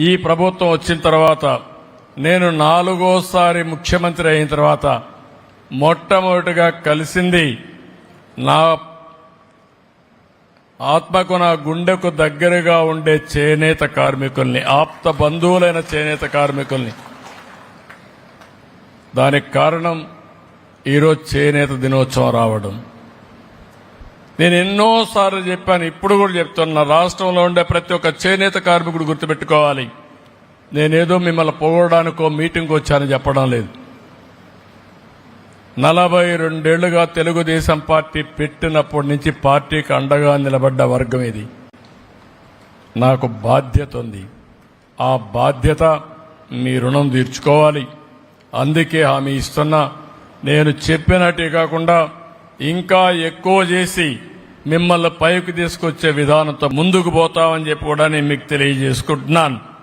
ఈ ప్రభుత్వం వచ్చిన తర్వాత నేను నాలుగోసారి ముఖ్యమంత్రి అయిన తర్వాత మొట్టమొదటిగా కలిసింది నా ఆత్మకు నా గుండెకు దగ్గరగా ఉండే చేనేత కార్మికుల్ని ఆప్త బంధువులైన చేనేత కార్మికుల్ని. దానికి కారణం ఈరోజు చేనేత దినోత్సవం రావడం. నేను ఎన్నోసార్లు చెప్పాను ఇప్పుడు కూడా చెప్తున్నా రాష్ట్రంలో ఉండే ప్రతి ఒక్క చేనేత కార్మికుడు గుర్తుపెట్టుకోవాలి. నేనేదో మిమ్మల్ని పొగడానికో మీటింగ్కి వచ్చానని చెప్పడం లేదు. నలభై రెండేళ్ళుగా తెలుగుదేశం పార్టీ పెట్టినప్పటి నుంచి పార్టీకి అండగా నిలబడ్డ వర్గం ఇది. నాకు బాధ్యత ఉంది. ఆ బాధ్యత మీ రుణం తీర్చుకోవాలి. అందుకే హామీ ఇస్తున్నా. నేను చెప్పినట్టే కాకుండా ఇంకా ఎక్కువ చేసి మిమ్మల్ని పైకి తీసుకొచ్చే విధానంతో ముందుకు పోతామని చెప్పి కూడా నేను మీకు తెలియజేసుకుంటున్నాను.